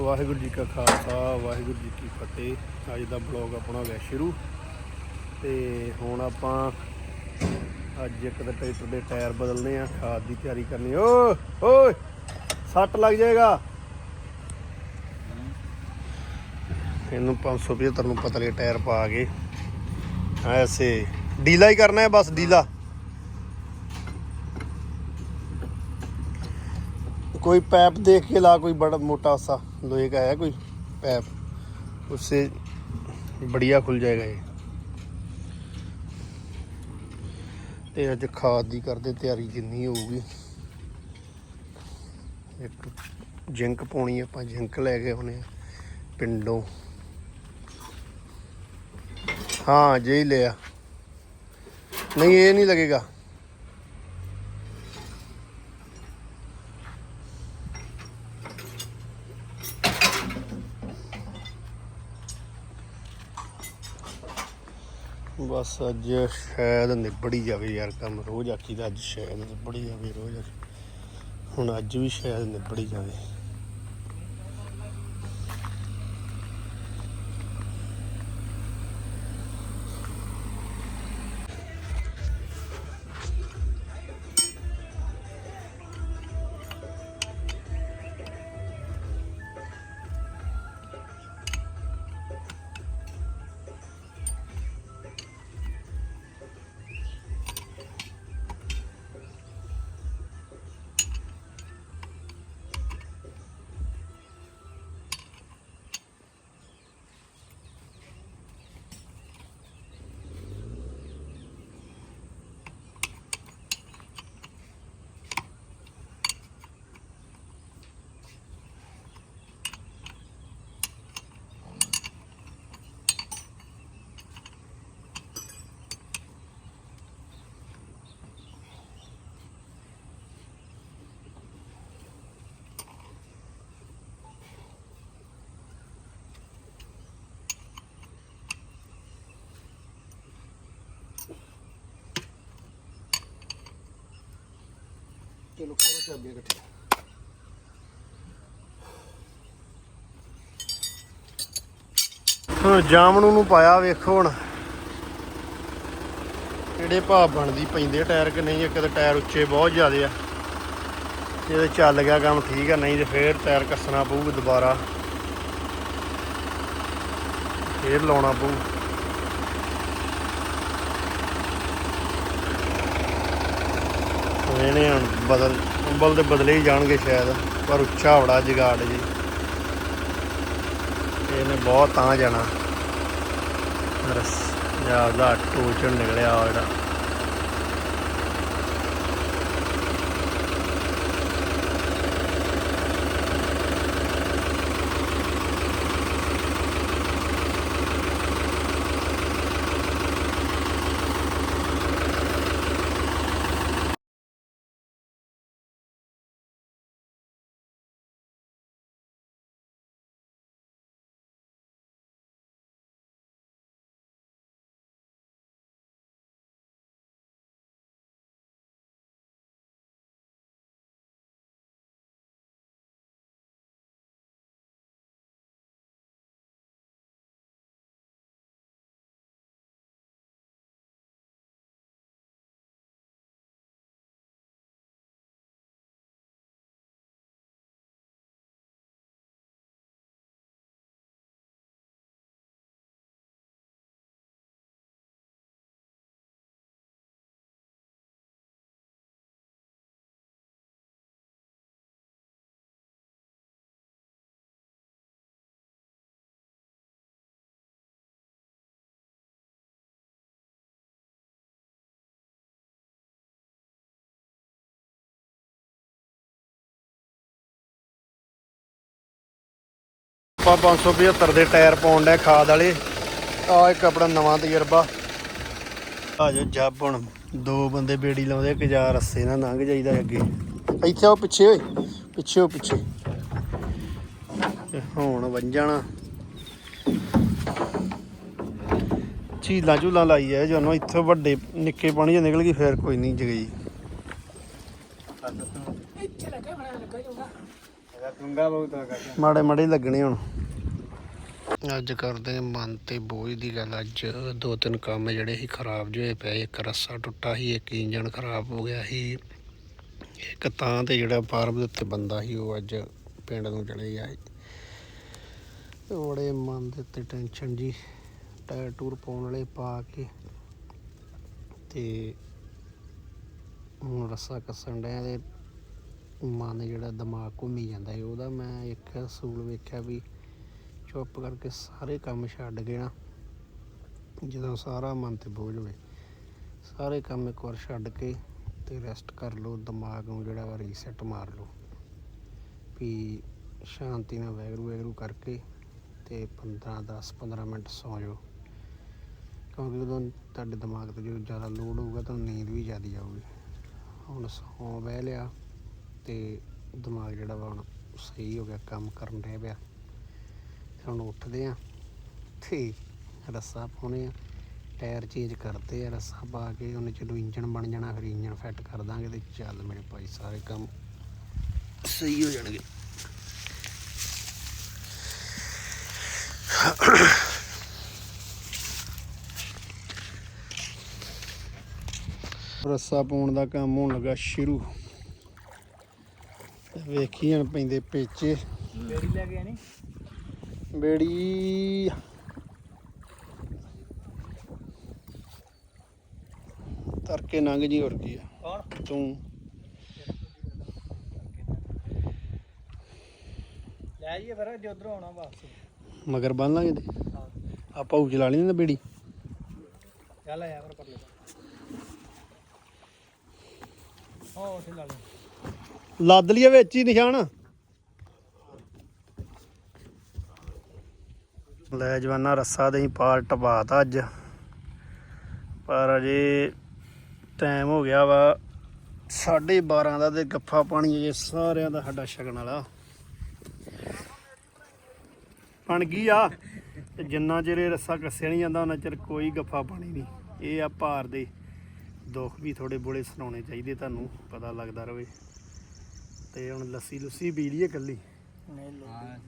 ਵਾਹਿਗੁਰੂ ਜੀ ਕਾ ਖਾਲਸਾ, ਵਾਹਿਗੁਰੂ ਜੀ ਕੀ ਫਤਿਹ। ਅੱਜ ਦਾ ਬਲੌਗ ਆਪਣਾ ਹੋ ਗਿਆ ਸ਼ੁਰੂ। ਤੇ ਹੁਣ ਆਪਾਂ ਅੱਜ ਇੱਕ ਤਾਂ ਟਰੈਕਟਰ ਦੇ ਟਾਇਰ ਬਦਲਨੇ ਆ, ਖਾਦ ਦੀ ਤਿਆਰੀ ਕਰਨੀ। ਓ ਓਏ, ਸੱਟ ਲੱਗ ਜਾਏਗਾ। ਇਹਨੂੰ 575 ਨੂੰ ਪਤਲੇ ਟਾਇਰ ਪਾ ਕੇ, ਐਸੇ ਡੀਲਾ ਹੀ ਕਰਨਾ ਹੈ ਬਸ, ਡੀਲਾ। कोई पैप देख के ला कोई बड़ा मोटा सा लोहे का है कोई पैप उससे बढ़िया खुल जाएगा ये ਤੇ ਅੱਜ ਖਾਦ ਦੀ ਕਰਦੇ ਤਿਆਰੀ ਜਿੰਨੀ ਹੋਊਗੀ ਇੱਕ ਜਿੰਕ ਪਾਉਣੀ ਆਪਾਂ ਜਿੰਕ ਲੈ ਕੇ ਆਉਣੇ ਆ ਪਿੰਡੋਂ ਹਾਂ ਜੇ ਹੀ ਲਿਆ ਨਹੀਂ ਇਹ ਨਹੀਂ ਲੱਗੇਗਾ ਬਸ ਅੱਜ ਸ਼ਾਇਦ ਨਿਬੜੀ ਜਾਵੇ ਯਾਰ ਕੰਮ, ਰੋਜ਼ ਆਖੀ ਆਖੀਦਾ ਅੱਜ ਸ਼ਾਇਦ ਨਿਬੜੀ ਜਾਵੇ, ਰੋਜ਼ ਆਖੀ- ਹੁਣ ਅੱਜ ਵੀ ਸ਼ਾਇਦ ਨਿਬੜੀ ਜਾਵੇ। ਚਲੋ ਕਰੋ ਚਾਬੀਆਂ ਇਕੱਠੇ। ਹੁਣ ਜਾਮਣੂ ਨੂੰ ਪਾਇਆ ਵੇਖੋ ਹੁਣ। ਕਿਹੜੇ ਭਾਅ ਬਣਦੀ ਪੈਂਦੇ ਟਾਇਰ ਕਿ ਨਹੀਂ, ਇੱਕ ਤਾਂ ਟਾਇਰ ਉੱਚੇ ਬਹੁਤ ਜ਼ਿਆਦੇ ਆ। ਜੇ ਚੱਲ ਗਿਆ ਕੰਮ ਠੀਕ ਆ, ਨਹੀਂ ਤੇ ਫੇਰ ਟਾਇਰ ਕੱਸਣਾ ਪਊਗਾ ਦੁਬਾਰਾ। ਫੇਰ ਲਾਉਣਾ ਪਊ। ਇਹਨੇ ਹੁਣ ਬਦਲ ਅੰਬਲ ਦੇ ਬਦਲੇ ਹੀ ਜਾਣਗੇ ਸ਼ਾਇਦ, ਪਰ ਉੱਚਾ ਬੜਾ ਜਗਾੜ ਜੀ। ਇਹਨੇ ਬਹੁਤ ਤਾਂ ਜਾਣਾ। ਰਸ, ਜਾ ਦਾ ਟੋਚਣ ਨਿਕਲਿਆ ਜਿਹੜਾ। ਆਪਾਂ 575 ਦੇ ਟਾਇਰ ਪਾਉਣ ਦਾ ਖਾਦ ਵਾਲੇ। ਆ ਇੱਕ ਆਪਣਾ ਨਵਾਂ ਤਜਰਬਾ। ਆ ਜੋ ਜੱਬ ਹੁਣ ਦੋ ਬੰਦੇ ਬੇੜੀ ਲਾਉਂਦੇ ਇੱਕ ਜਾ ਰੱਸੇ ਨਾਲ ਲੰਘ ਜਾਈਦਾ ਅੱਗੇ। ਇੱਥੇ ਆਓ ਪਿੱਛੇ ਓਏ ਪਿੱਛੇ ਹੋ ਪਿੱਛੇ। ਹੁਣ ਵੰਜਣਾ ਝੀਲਾਂ ਝੂਲਾਂ ਲਾਈ ਐ ਜਦੋਂ ਇੱਥੇ ਵੱਡੇ ਨਿੱਕੇ ਪਾਣੀ 'ਚ ਨਿਕਲ ਗਈ ਫੇਰ ਕੋਈ ਨਹੀਂ ਜਗਈ। ਇੱਥੇ ਲੱਗਾ ਬਣਾ ਲੱਗਾ ਮਾੜੇ ਮਾੜੇ ਹੀ ਲੱਗਣੇ ਹੁਣ। ਅੱਜ ਕਰਦੇ ਮਨ ਤੇ ਬੋਝ ਦੀ ਗੱਲ। ਅੱਜ ਦੋ ਤਿੰਨ ਕੰਮ ਜਿਹੜੇ ਸੀ ਖਰਾਬ ਜਿਹੇ ਹੋਏ ਪਏ, ਇੱਕ ਰੱਸਾ ਟੁੱਟਾ ਸੀ, ਇੱਕ ਇੰਜਨ ਖਰਾਬ ਹੋ ਗਿਆ ਸੀ। ਇੱਕ ਤਾਂ ਤੇ ਜਿਹੜਾ ਫਾਰਮ ਦੇ ਉੱਤੇ ਬੰਦਾ ਸੀ, ਉਹ ਅੱਜ ਪਿੰਡ ਨੂੰ ਚਲੇ ਗਿਆ ਸੀ। ਤੇ ਬੜੇ ਮਨ ਦੇ ਉੱਤੇ ਟੈਨਸ਼ਨ ਜੀ, ਟਾਇਰ ਟੂਰ ਪਾਉਣ ਵਾਲੇ ਪਾ ਕੇ ਤੇ ਹੁਣ ਰੱਸਾ ਕੱਸਣ ਡਿਆ ਤੇ ਮਨ ਜਿਹੜਾ ਦਿਮਾਗ ਘੁੰਮੀ ਜਾਂਦਾ ਹੈ ਉਹਦਾ ਮੈਂ ਇੱਕ ਅਸੂਲ ਵੇਖਿਆ ਵੀ ਚੁੱਪ ਕਰਕੇ ਸਾਰੇ ਕੰਮ ਛੱਡ ਕੇ ਨਾ, ਜਦੋਂ ਸਾਰਾ ਮਨ ਤੇ ਬੋਝ ਹੋਵੇ, ਸਾਰੇ ਕੰਮ ਇੱਕ ਵਾਰ ਛੱਡ ਕੇ ਤੇ ਰੈਸਟ ਕਰ ਲਓ, ਦਿਮਾਗ ਨੂੰ ਜਿਹੜਾ ਵਾ ਰੀਸੈਟ ਮਾਰ ਲਓ। ਵੀ ਸ਼ਾਂਤੀ ਨਾਲ ਵੈਗਰੂ ਵੈਗਰੂ ਕਰਕੇ ਤੇ 15 10 15 ਮਿੰਟ ਸੌਂ ਜਾਓ। ਕਿਉਂਕਿ ਉਦੋਂ ਤੁਹਾਡੇ ਦਿਮਾਗ ਤੇ ਜੋ ਜ਼ਿਆਦਾ ਲੋਡ ਹੋਊਗਾ ਤੁਹਾਨੂੰ ਨੀਂਦ ਵੀ ਜ਼ਿਆਦਾ ਆਊਗੀ। ਹੁਣ ਸੌਂ ਬਹਿ ਲਿਆ ਤੇ ਦਿਮਾਗ ਜਿਹੜਾ ਵਾ ਹੁਣ ਸਹੀ ਹੋ ਗਿਆ, ਕੰਮ ਕਰਨ ਰਹਿ ਪਿਆ। ਹੁਣ ਉੱਠਦੇ ਆ, ਤੇ ਰੱਸਾ ਪਾਉਣੇ ਆ, ਟਾਇਰ ਚੇਂਜ ਕਰਦੇ ਆ, ਰੱਸਾ ਪਾ ਕੇ ਉਹਨੇ ਚਲੋ ਇੰਜਨ ਬਣ ਜਾਣਾ, ਫਿਰ ਇੰਜਨ ਫਿੱਟ ਕਰ ਦਾਂਗੇ ਤੇ ਚੱਲ ਮੇਰੇ ਭਾਈ ਸਾਰੇ ਕੰਮ ਸਹੀ ਹੋ ਜਾਣਗੇ। ਰੱਸਾ ਪਾਉਣ ਦਾ ਕੰਮ ਹੋਣ ਲੱਗਾ ਸ਼ੁਰੂ। ਵੇਖੀ ਹਣ ਪੈਂਦੇ ਪੇਚੇ। ਲੈ ਕੇ ਆਣੀ ਬੇੜੀ। ਤਰਕੇ ਲੰਘ ਜੀ ਹੋਰ ਕੀ ਆ। ਕੌਣ? ਤੂੰ। ਲੈ ਜਾਈਏ ਫਿਰ ਜੇ ਉਧਰੋਂ ਆਉਣਾ ਵਾਪਸ। ਮਗਰ ਬੰਨ ਲਾਂਗੇ ਤੇ। ਆਪਾਂ ਉਹ ਚਲਾ ਲਈ ਨਾ ਬੇੜੀ। ਚੱਲ ਆਇਆ ਫਿਰ ਪਰਲੇ ਹੋ ਉੱਥੇ ਲਾ ਲੈ। ਲੱਦ ਲਈਏ ਵਿੱਚ ਹੀ ਨਿਸ਼ਾਨ। ਲੈ ਜਵਾਨਾ ਰੱਸਾ ਦੇ ਹੀ ਪਾਰ ਟਪਾਤਾ ਅੱਜ। ਪਰ ਅਜੇ ਟਾਈਮ ਹੋ ਗਿਆ ਵਾ 12:30 ਦਾ ਤੇ ਗੱਫਾ ਪਾਣੀ ਅਜੇ ਸਾਰਿਆਂ ਦਾ ਸਾਡਾ ਛਕਣ ਵਾਲਾ। ਬਣ ਗਈ ਆ। ਤੇ ਜਿੰਨਾ ਚਿਰ ਇਹ ਰੱਸਾ ਕੱਸਿਆ ਨਹੀਂ ਜਾਂਦਾ ਉਹਨਾਂ ਚਿਰ ਕੋਈ ਗੱਫਾ ਪਾਣੀ ਨਹੀਂ। ਇਹ ਆ ਭਾਰ ਦੇ ਦੁੱਖ ਵੀ ਥੋੜੇ ਬੋਲੇ ਸੁਣਾਉਣੇ ਚਾਹੀਦੇ ਤੁਹਾਨੂੰ ਪਤਾ ਲੱਗਦਾ ਰਵੇ। ਤੇ ਹੁਣ ਲੱਸੀ ਲੁੱਸੀ ਪੀ ਲਈਏ ਕੱਲੀ ਨਹੀਂ ਲੋੜ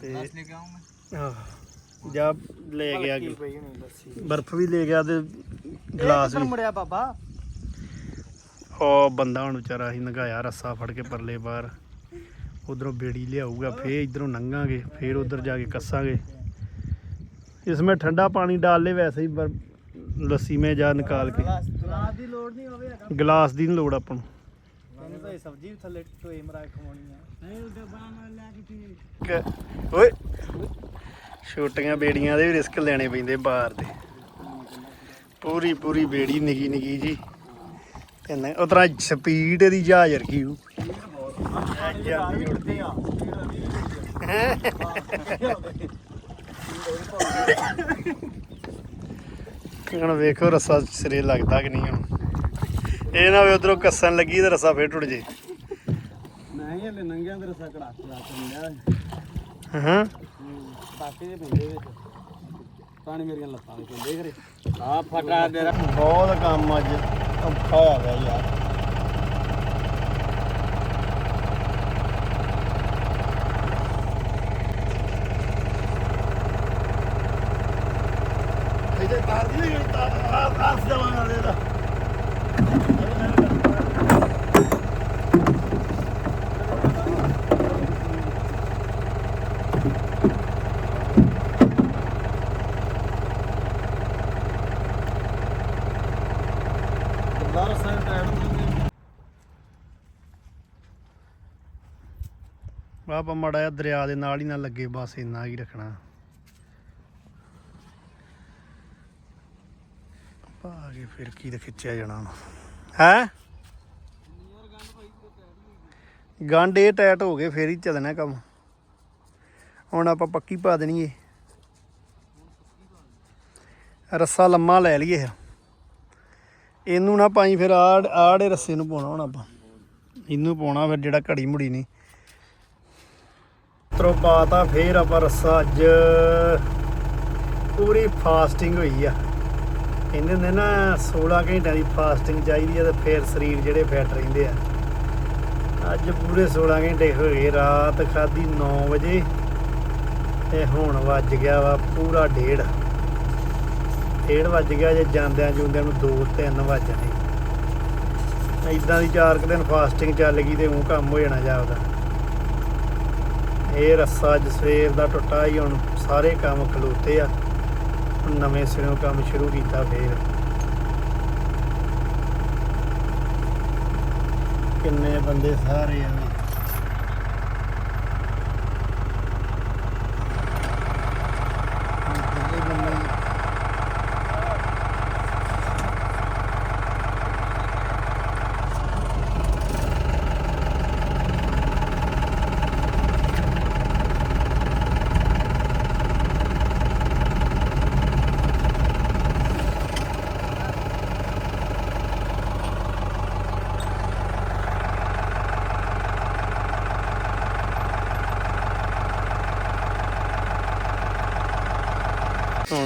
ਤੇ ਲੈ ਕੇ ਆਉਂ ਮੈਂ? ਬਰਫ਼ ਵੀ ਲੈ ਗਿਆ ਤੇ ਗਲਾਸ ਵੀ। ਮੁੜਿਆ ਬਾਬਾ? ਉਹ ਬੰਦਾ ਹੁਣ ਵਿਚਾਰਾ ਹੀ ਨਗਾਇਆ ਰੱਸਾ ਫੜ ਕੇ ਪਰਲੇ ਬਾਹਰ। ਉਧਰੋਂ ਬੇੜੀ ਲਿਆਊਗਾ ਫੇਰ ਇਧਰੋਂ ਲੰਘਾਂਗੇ ਫੇਰ ਉਧਰ ਜਾ ਕੇ ਕੱਸਾਂਗੇ। ਇਸ ਵਿੱਚ ਠੰਡਾ ਪਾਣੀ ਡਾਲ ਲੈ ਵੈਸੇ ਹੀ ਲੱਸੀ ਮੇ ਜਾ ਨਿਕਾਲ ਕੇ। ਗਲਾਸ ਦੀ ਲੋੜ ਨਹੀਂ ਹੋਵੇ ਗਲਾਸ ਦੀ ਨਹੀਂ ਲੋੜ ਆਪਾਂ ਨੂੰ। ਸਬਜ਼ੀ ਥੱਲੇ ਟੋਏ ਮਰਾ ਖਵਾਉਣੀ ਆ। ਕ- ਓਏ। ਛੋਟੀਆਂ ਬੇੜੀਆਂ ਦੇ ਵੀ ਰਿਸਕ ਲੈਣੇ ਪੈਂਦੇ ਬਾਹਰ ਦੇ। ਪੂਰੀ ਪੂਰੀ ਬੇੜੀ ਨਿੱਕੀ ਨਿੱਕੀ ਜੀ। ਤੇ ਨਾ ਉਤਰਾ ਸਪੀਡ ਦੀ ਜਹਾਜ਼ ਵਰਗੀ ਹੂ ਹੁਣ ਵੇਖੋ ਰੱਸਾ ਸਿਰੇ ਲੱਗਦਾ ਕਿ ਨਹੀਂ ਹੁਣ। ਇਹ ਨਾ ਵੇ ਉਧਰੋਂ ਕੱਸਣ ਲੱਗੀ ਤੇ ਰੱਸਾ ਫੇਰ ਟੁੱਟ ਜੇ। ਨਹੀਂ ਹਲੇ ਨੰਗਿਆਂ ਦੇ ਰਸਾ ਕੜਾ ਕੇ ਲਾ ਕੇ ਹਾਂ। ਬਾਕੀ ਦੇ ਪਿੰਡੇ ਵਿੱਚ। ਪਾਣੀ ਮੇਰੀਆਂ ਲੱਤਾਂ ਦੇ ਪਿੰਡੇ ਕਰੇ ਆ ਫਟਾ ਤੇਰਾ। ਬਹੁਤ ਕੰਮ ਅੱਜ। ਔਖਾ ਹੋਇਆ ਪਿਆ ਯਾਰ। ਇਹਦੇ ਤਾਰ ਦੀ ਨਹੀਂ ਤਾਰ ਆਸ ਜਵਾਨਾ ਦੇ ਦਾ ਬਾਹਰ ਸਾਈਡ ਟਾਇਰ ਨੂੰ ਆਪਾਂ ਮੜਾ ਜਿਹਾ ਦਰਿਆ ਦੇ ਨਾਲ ਹੀ ਨਾ ਲੱਗੇ, ਬਸ ਇੰਨਾ ਹੀ ਰੱਖਣਾ। ਪਾ ਕੇ ਫਿਰ ਕੀ ਤੇ ਖਿੱਚਿਆ ਜਾਣਾ ਹੈ? ਗੰਢ ਇਹ ਟਾਈਟ ਹੋ ਗਏ, ਫੇਰ ਹੀ ਚੱਲਣਾ ਕੰਮ। ਹੁਣ ਆਪਾਂ ਪੱਕੀ ਪਾ ਦੇਣੀ ਏ। ਰੱਸਾ ਲੰਮਾ ਲੈ ਲਈਏ ਇਹਨੂੰ ਨਾ ਪਾਈ ਫਿਰ ਆੜ ਆੜੇ ਰੱਸੇ ਨੂੰ ਪਾਉਣਾ ਹੁਣ ਆਪਾਂ। ਇਹਨੂੰ ਪਾਉਣਾ ਫਿਰ ਜਿਹੜਾ ਘੜੀ ਮੁੜੀ ਨਹੀਂ। ਤਰੋ ਪਾਤਾ ਫੇਰ ਆਪਾਂ ਰੱਸਾ ਅੱਜ। ਪੂਰੀ ਫਾਸਟਿੰਗ ਹੋਈ ਆ। ਕਹਿੰਦੇ ਨੇ ਨਾ 16 ਘੰਟਿਆਂ ਦੀ ਫਾਸਟਿੰਗ ਚਾਹੀਦੀ ਆ ਤੇ ਫੇਰ ਸਰੀਰ ਜਿਹੜੇ ਫਿੱਟ ਰਹਿੰਦੇ ਆ। ਅੱਜ ਪੂਰੇ 16 ਘੰਟੇ ਹੋ ਗਏ, ਰਾਤ ਖਾਦੀ 9 ਵਜੇ ਤੇ ਹੁਣ ਵੱਜ ਗਿਆ ਵਾ ਪੂਰਾ ਡੇਢ। ਡੇਢ ਵੱਜ ਗਿਆ ਜੇ ਜਾਂਦਿਆਂ ਜੁੰਦਿਆਂ ਨੂੰ 2 3 ਵੱਜ ਜਾਣੇ ਇਦਾਂ ਦੀ ਚਾਰ ਕੁ ਦਿਨ ਫਾਸਟਿੰਗ ਚੱਲ ਗਈ ਤੇ ਉਹ ਕੰਮ ਹੋ ਜਾਣਾ ਜਾਪਦਾ। ਇਹ ਰੱਸਾ ਅੱਜ ਸਵੇਰ ਦਾ ਟੁੱਟਾ ਹੀ ਹੁਣ ਸਾਰੇ ਕੰਮ ਖਲੋਤੇ ਆ। ਹੁਣ ਨਵੇਂ ਸਿਰੋਂ ਕੰਮ ਸ਼ੁਰੂ ਕੀਤਾ ਫੇਰ। ਕਿੰਨੇ ਬੰਦੇ ਸਾਰੇ ਆ ਇੱਧਰਲੇ ਬੰਨੇ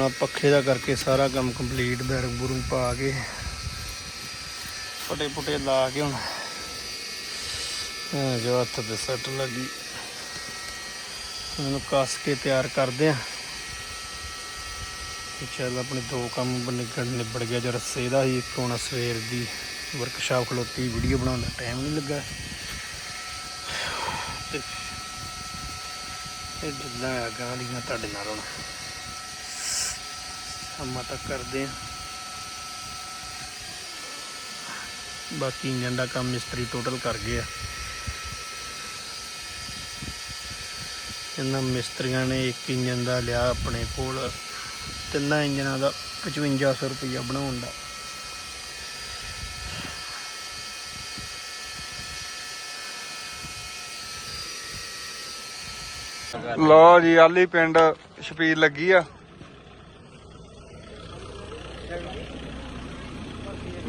ਹੁਣ ਪੱਖੇ ਦਾ ਕਰਕੇ ਸਾਰਾ ਕੰਮ ਕੰਪਲੀਟ ਬੈਰੰਗ ਬੁਰੰਗ ਪਾ ਕੇ ਫਟੇ ਫੁਟੇ ਲਾ ਕੇ ਹੁਣ ਜੋ ਹੱਥ ਤੇ ਸੱਟ ਲੱਗੀ। ਉਹਨੂੰ ਕੱਸ ਕੇ ਤਿਆਰ ਕਰਦੇ ਆ। ਚੱਲ ਆਪਣੇ ਦੋ ਕੰਮ ਨਿਕਲ ਨਿਬੜ ਗਿਆ। ਜਦ ਰੱਸੇ ਦਾ ਹੀ ਇੱਕ ਹੁਣ ਸਵੇਰ ਦੀ ਵਰਕਸ਼ਾਪ ਖਲੋਤੀ ਵੀਡੀਓ ਬਣਾਉਣ ਦਾ ਟਾਈਮ ਨਹੀਂ ਲੱਗਾ। ਤੇ ਇਹ ਜਿੱਦਾਂ ਆ ਗਾਂ ਦੀਆਂ ਤੁਹਾਡੇ ਨਾਲ ਹੁਣ। ਕੰਮਾਂ ਤੱਕ ਕਰਦੇ ਆ। ਬਾਕੀ ਇੰਜਨ ਦਾ ਕੰਮ ਮਿਸਤਰੀ ਟੋਟਲ ਕਰ ਗਏ ਆ। ਇਹਨਾਂ ਮਿਸਤਰੀਆਂ ਨੇ ਇੱਕ ਇੰਜਨ ਦਾ ਲਿਆ ਆਪਣੇ ਕੋਲ। ਤਿੰਨਾਂ ਇੰਜਨਾਂ ਦਾ 5500 ਰੁਪਈਆ ਬਣਾਉਣ ਦਾ। ਲਓ ਜੀ, ਆਲੀ ਪਿੰਡ ਸ਼ਪੀਰ ਲੱਗੀ ਆ।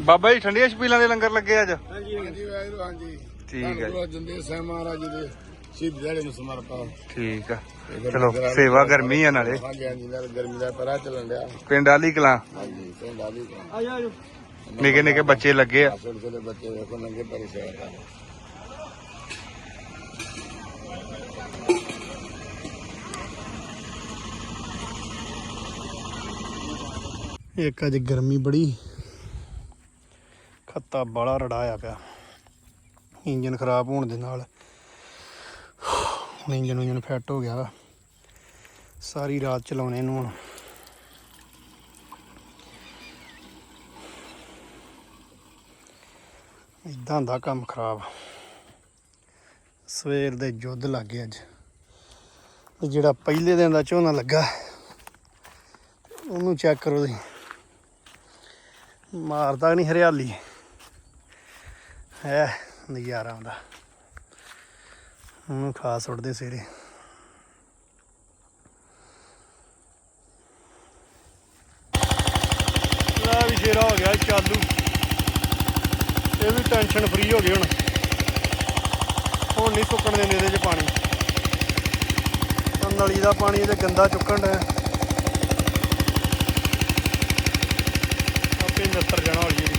ਬਾਬਾ ਜੀ ਠੰਡੀਆਂ ਛਪੀਲਾਂ ਦੇ ਲੰਗਰ ਲੱਗੇ ਅੱਜ? ਹਾਂਜੀ ਹਾਂਜੀ। ਵਾਹਿਗੁਰੂ ਹਾਂਜੀ ਠੀਕ ਹੈ ਜੀ, ਗੁਰੂ ਅਰਜਨ ਦੇਵ ਸਾਹਿਬ ਮਹਾਰਾਜ ਜੀ ਦੇ ਸ਼ਹੀਦ ਦਿਹਾੜੇ ਨੂੰ ਸਮਰਪਿਤ ਠੀਕ ਆ। ਚਲੋ ਸੇਵਾ ਗਰਮੀ ਆ ਨਾਲੇ। ਹਾਂਜੀ ਹਾਂਜੀ ਨਾਲ ਗਰਮੀ ਦਾ ਪਰਾ ਚੱਲਣ ਡਿਆ। ਪਿੰਡ ਆਲੀ ਕਲਾਂ। ਹਾਂਜੀ ਪਿੰਡ ਆਲੀ ਕਾ ਆਜੋ ਆਜੋ ਨਿੱਕੇ ਨਿੱਕੇ ਬੱਚੇ ਲੱਗੇ ਆ। ਛੋਟੇ ਛੋਟੇ ਬੱਚੇ ਵੇਖੋ ਨੰਗੇ ਪੈਰੀ ਸੇਵਾ ਇੱਕ ਅੱਜ ਗਰਮੀ ਬੜੀ। ਖੱਤਾ ਬਾਲਾ ਰੜਾਇਆ ਪਿਆ। ਇੰਜਨ ਖਰਾਬ ਹੋਣ ਦੇ ਨਾਲ ਹੁਣ ਇੰਜਨ ਇੰਜਨ ਫਿੱਟ ਹੋ ਗਿਆ ਸਾਰੀ ਰਾਤ ਚਲਾਉਣੇ ਨੂੰ ਇਦਾਂ ਦਾ ਕੰਮ ਖਰਾਬ। ਸਵੇਰ ਦੇ ਜੁੱਧ ਲੱਗ ਗਏ ਅੱਜ। ਜਿਹੜਾ ਪਹਿਲੇ ਦਿਨ ਦਾ ਝੋਨਾ ਲੱਗਾ, ਉਹਨੂੰ ਚੈੱਕ ਕਰੋ ਤੁਸੀਂ। ਮਾਰਦਾ ਨਹੀਂ ਹਰਿਆਲੀ। ਹੈ ਨਜ਼ਾਰਾ ਆਉਂਦਾ। ਉਹਨੂੰ ਖਾ ਸੁੱਟਦੇ ਸਵੇਰੇ। ਆ ਵੀ ਸ਼ੇਰਾ ਹੋ ਗਿਆ ਚਾਲੂ। ਇਹ ਵੀ ਟੈਨਸ਼ਨ ਫਰੀ ਹੋ ਗਈ ਹੁਣ। ਹੁਣ ਨਹੀਂ ਸੁੱਕਣ ਦਿੰਦੇ ਇਹਦੇ 'ਚ ਪਾਣੀ। ਨਲੀ ਦਾ ਪਾਣੀ ਇਹਦੇ ਗੰਦਾ ਚੁੱਕਣ ਦਾ ਆਪੇ ਨਸਰ ਜਾਣਾ ਜੀ।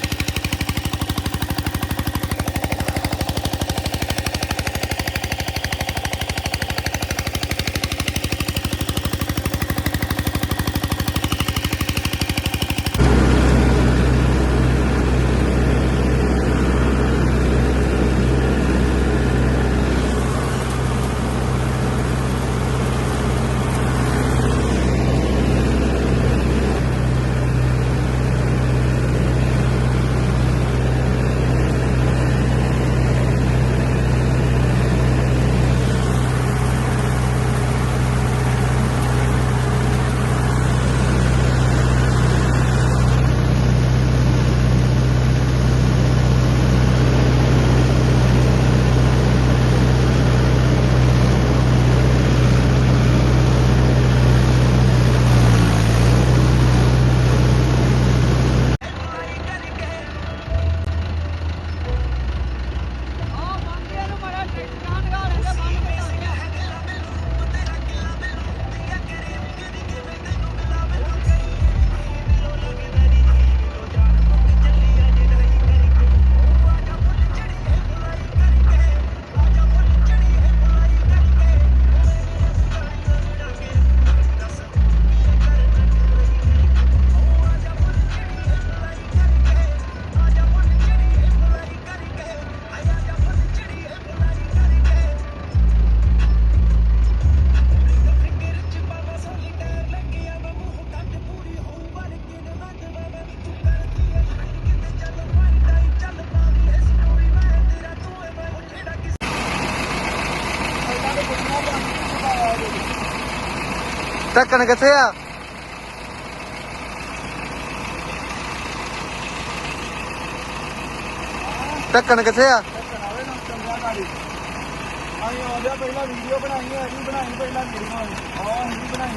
ਢੱਕਣ ਕਿੱਥੇ ਆ? ਢੱਕਣ ਕਿੱਥੇ ਆ? ਆਈ ਆਉਂਦਿਆ ਪਹਿਲਾਂ ਵੀਡੀਓ ਬਣਾਈ ਹੈ ਅਸੀਂ ਬਣਾਈ ਪਹਿਲਾਂ ਵੀਡੀਓ ਆਹ ਅਸੀਂ ਬਣਾਈ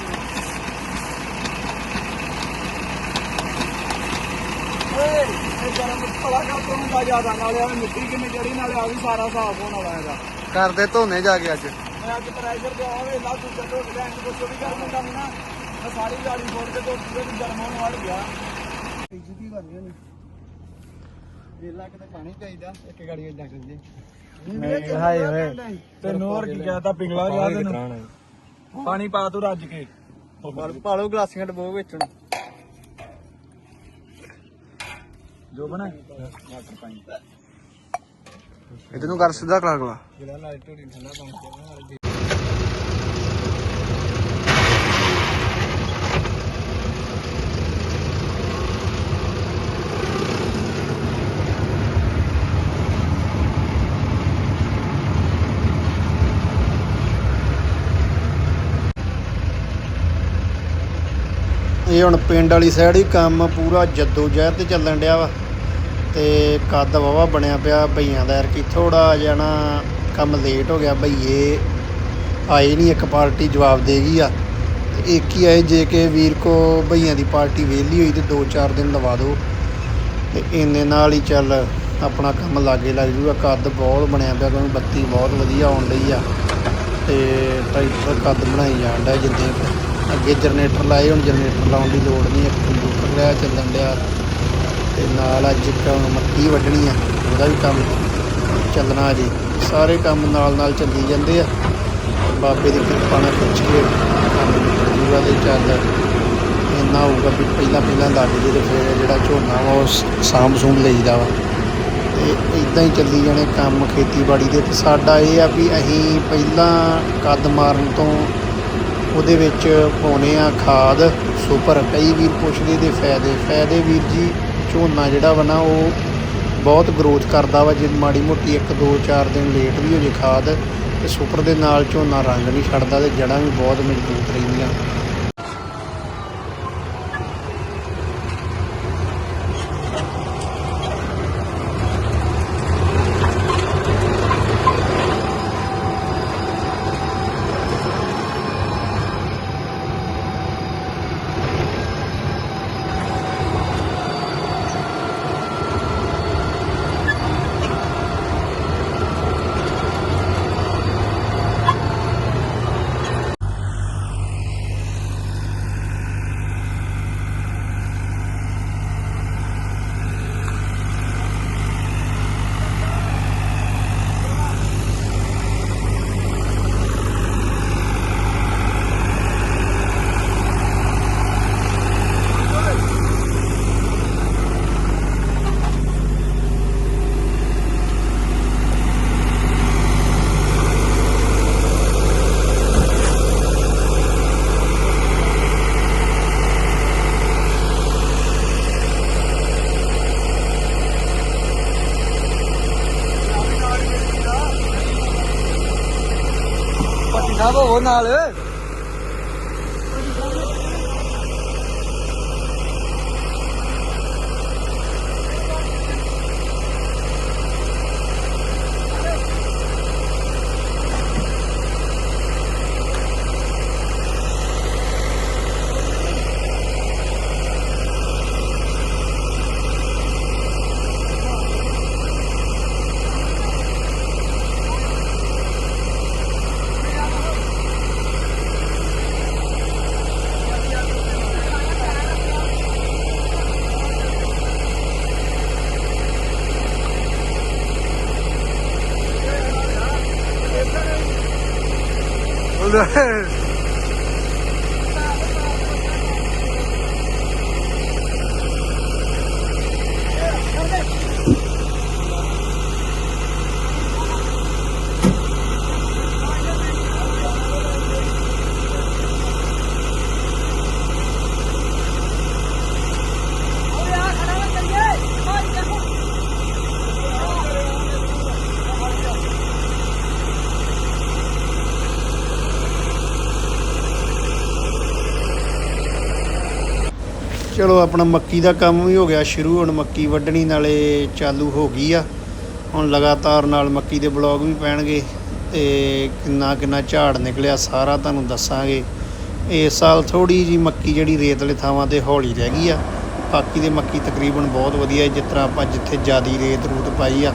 ਓਏ ਇਹ ਗਰਮ ਭਲਾ ਕਰ ਤੋਂ ਹੁੰਦਾ ਜ਼ਿਆਦਾ ਨਾਲੇ ਆ ਮਿੱਟੀ ਕਿੰਨੀ ਚੜੀ ਨਾਲੇ ਆ ਵੀ ਸਾਰਾ ਸਾਫ਼ ਹੋਣ ਵਾਲਾ ਇਹਦਾ ਕਰਦੇ ਧੋਨੇ ਜਾ ਕੇ ਅੱਜ। ਅੱਜ ਪ੍ਰੈਸ਼ਰ ਤੇ ਆਵੇ ਲਾ ਤੂੰ ਚੱਲੋ ਲੈਣ ਤੋਂ ਕੁਛ ਵੀ ਗਰਮ ਹੁੰਦਾ ਨਹੀਂ ਨਾ। ਮੈਂ ਸਾਰੀ ਗਾੜੀ ਫੋੜ ਕੇ ਧੋ ਕੇ ਤੇ ਗਰਮ ਹੋਣ ਵੜ ਗਿਆ ਇੱਜ਼ਤੀ ਬਣੀ ਹੋਣੀ ਵੇਲਾ ਕਿਤੇ ਪਾਣੀ ਚਾਹੀਦਾ ਇੱਕ ਗਾੜੀ ਇਦਾਂ ਕਰਦੇ ਹਾਏ ਹੋਏ ਤੈਨੂੰ ਹੋਰ ਕੀ ਕਹਤਾ ਪਿੰਗਲਾ ਗਿਆ ਤੈਨੂੰ। ਪਾਣੀ ਪਾ ਤੂੰ ਰੱਜ ਕੇ। ਪਾਲੋ ਗਲਾਸੀਆਂ ਡਬੋ ਵਿੱਚ ਜੋ ਬਣਾ। ਵਾਟਰ ਪਾਣੀ ਇਹਨੂੰ ਕਰ ਸਿੱਧਾ ਕਲਾ ਕਲਾ ਜਿਹੜਾ ਨਾਲ ਢੋੜੀ ਠੰਡਾ ਪਾਣੀ ਚਾਹੀਦਾ ਇਹ ਹੁਣ ਪਿੰਡ ਵਾਲੀ ਸਾਈਡ ਹੀ ਕੰਮ ਪੂਰਾ ਜੱਦੋ ਜਹਿਦ ਤੇ ਚੱਲਣ ਡਿਆ ਵਾ। ਤੇ ਕੱਦ ਵਾਵਾ ਬਣਿਆ ਪਿਆ ਭਈਆਂ ਦਾ ਯਾਰ ਕਿ ਥੋੜਾ ਨਾ ਕੰਮ ਲੇਟ ਹੋ ਗਿਆ ਭਈਏ ਆਏ ਨਹੀਂ ਇੱਕ ਪਾਰਟੀ ਜਵਾਬ ਦੇ ਗਈ ਆ। ਤੇ ਇੱਕ ਹੀ ਆਏ ਜੇ ਕਿ ਵੀਰ ਕੋ ਭਈਆਂ ਦੀ ਪਾਰਟੀ ਵਿਹਲੀ ਹੋਈ ਤੇ 2-4 ਦਿਨ ਲਵਾ ਦਿਓ ਤੇ ਇੰਨੇ ਨਾਲ ਹੀ ਚੱਲ ਆਪਣਾ ਕੰਮ ਲਾਗੇ ਲੱਗ ਜੂਗਾ। ਕੱਦ ਬਹੁਤ ਬਣਿਆ ਪਿਆ, ਕਿਉਂਕਿ ਬੱਤੀ ਬਹੁਤ ਵਧੀਆ ਆਉਣ ਲਈ ਆ। ਤੇ ਟਰੈਕਟਰ ਕੱਦ ਬਣਾਈ ਜਾਣ ਡਿਆ ਜਿੱਦੇ ਅੱਗੇ ਜਨਰੇਟਰ ਲਾਏ, ਹੁਣ ਜਨਰੇਟਰ ਲਾਉਣ ਦੀ ਲੋੜ ਨਹੀਂ ਇੱਕ ਕੰਪਿਊਟਰ ਲਿਆ ਚੱਲਣ ਡਿਆ। ਤੇ ਨਾਲ ਅੱਜ ਇੱਕ ਮੱਕੀ ਵੱਢਣੀ ਆ, ਉਹਦਾ ਵੀ ਕੰਮ ਚੱਲਣਾ ਜੀ। ਸਾਰੇ ਕੰਮ ਨਾਲ ਨਾਲ ਚੱਲੀ ਜਾਂਦੇ ਆ। ਬਾਬੇ ਦੀ ਕਿਰਪਾ ਨਾਲ ਖਿੱਚ ਕੇ ਕੰਮ ਜੂਗਾ ਤੇ ਚੱਲ। ਇੰਨਾ ਹੋਊਗਾ ਵੀ ਪਹਿਲਾਂ ਪਹਿਲਾਂ ਲੱਗ ਜੇ ਤੇ ਫਿਰ ਜਿਹੜਾ ਝੋਨਾ ਵਾ, ਉਹ ਸ- ਸਾਂਭ ਸੂੰਭ ਲਈਦਾ ਵਾ। ਤੇ ਇਦਾਂ ਹੀ ਚੱਲੀ ਜਾਣੇ ਕੰਮ ਖੇਤੀਬਾੜੀ ਦੇ। ਤੇ ਸਾਡਾ ਇਹ ਆ ਵੀ ਅਸੀਂ ਪਹਿਲਾਂ ਕੱਦ ਮਾਰਨ ਤੋਂ ਉਹਦੇ ਵਿੱਚ ਪਾਉਨੇ ਆ ਖਾਦ, ਸੁਪਰ। ਕਈ ਵੀਰ ਪੁੱਛਦੇ ਦੇ ਫਾਇਦੇ। ਫਾਇਦੇ ਵੀਰ ਜੀ ਝੋਨਾ ਜਿਹੜਾ ਵਾ ਨਾ ਉਹ ਬਹੁਤ ਗਰੋਥ ਕਰਦਾ ਵਾ, ਜੇ ਮਾੜੀ ਮੋਟੀ ਇੱਕ ਦੋ ਚਾਰ ਦਿਨ ਲੇਟ ਵੀ ਹੋ ਜੇ ਖਾਦ, ਤੇ ਸੁਪਰ ਦੇ ਨਾਲ ਝੋਨਾ ਰੰਗ ਨਹੀਂ ਛੱਡਦਾ ਤੇ ਜੜਾਂ ਵੀ ਬਹੁਤ ਮਜ਼ਬੂਤ ਰਹਿੰਦੀਆਂ। ਸਾਹਿਬ Teşekkürler. ਆਪਣਾ ਮੱਕੀ ਦਾ ਕੰਮ ਵੀ ਹੋ ਗਿਆ ਸ਼ੁਰੂ, ਹੁਣ ਮੱਕੀ ਵੱਢਣੀ ਨਾਲੇ ਚਾਲੂ ਹੋ ਗਈ ਆ। ਹੁਣ ਲਗਾਤਾਰ ਨਾਲ ਮੱਕੀ ਦੇ ਬਲੌਗ ਵੀ ਪੈਣਗੇ ਤੇ ਕਿੰਨਾ ਕਿੰਨਾ ਝਾੜ ਨਿਕਲਿਆ ਸਾਰਾ ਤੁਹਾਨੂੰ ਦੱਸਾਂਗੇ। ਇਸ ਸਾਲ ਥੋੜੀ ਜੀ ਮੱਕੀ ਜਿਹੜੀ ਰੇਤਲੇ ਥਾਵਾਂ ਤੇ ਹੌਲੀ ਰਹਿ ਗਈ ਆ। ਬਾਕੀ ਦੇ ਮੱਕੀ ਤਕਰੀਬਨ ਬਹੁਤ ਵਧੀਆ ਜਿਸ ਤਰ੍ਹਾਂ ਆਪਾਂ ਜਿੱਥੇ ਜ਼ਿਆਦੀ ਰੇਤ ਰੂਤ ਪਾਈ ਆ।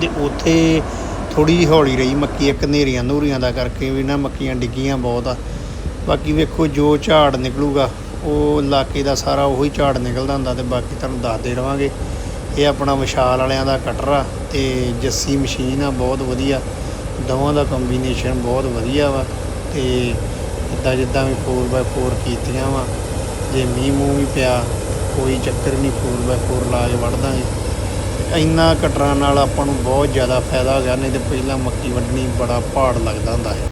ਤੇ ਉੱਥੇ ਥੋੜੀ ਜਿਹੀ ਹੌਲੀ ਰਹੀ ਮੱਕੀ ਇੱਕ ਨੇਰੀਆਂ ਨੂਰੀਆਂ ਦਾ ਕਰਕੇ ਵੀ ਨਾ ਮੱਕੀਆਂ ਡਿੱਗੀਆਂ ਬਹੁਤ ਆ। ਬਾਕੀ ਵੇਖੋ ਜੋ ਝਾੜ ਨਿਕਲੂਗਾ ਉਹ ਇਲਾਕੇ ਦਾ ਸਾਰਾ ਉਹੀ ਝਾੜ ਨਿਕਲਦਾ ਹੁੰਦਾ ਤੇ ਬਾਕੀ ਤੁਹਾਨੂੰ ਦੱਸਦੇ ਰਵਾਂਗੇ। ਇਹ ਆਪਣਾ ਵਿਸ਼ਾਲ ਵਾਲਿਆਂ ਦਾ ਕਟਰ ਆ ਤੇ ਜੱਸੀ ਮਸ਼ੀਨ ਆ, ਬਹੁਤ ਵਧੀਆ। ਦੋਵਾਂ ਦਾ ਕੰਬੀਨੇਸ਼ਨ ਬਹੁਤ ਵਧੀਆ ਵਾ ਤੇ ਜਿੱਦਾਂ ਜਿੱਦਾਂ ਵੀ 4x4 ਕੀਤੀਆਂ ਵਾ, ਜੇ ਮੀਂਹ ਮੂੰਹ ਵੀ ਪਿਆ, ਕੋਈ ਚੱਕਰ ਨਹੀਂ 4x4 ਲਾ ਕੇ ਵੜ ਦਾਂਗੇ ਇੰਨਾ ਕਟਰਾਂ ਨਾਲ ਆਪਾਂ ਨੂੰ ਬਹੁਤ ਜ਼ਿਆਦਾ ਫਾਇਦਾ ਹੋ ਗਿਆ, ਨਹੀਂ ਤੇ ਪਹਿਲਾਂ ਮੱਕੀ ਵੱਢਣੀ ਬੜਾ ਪਹਾੜ ਲੱਗਦਾ ਹੁੰਦਾ ਹੈ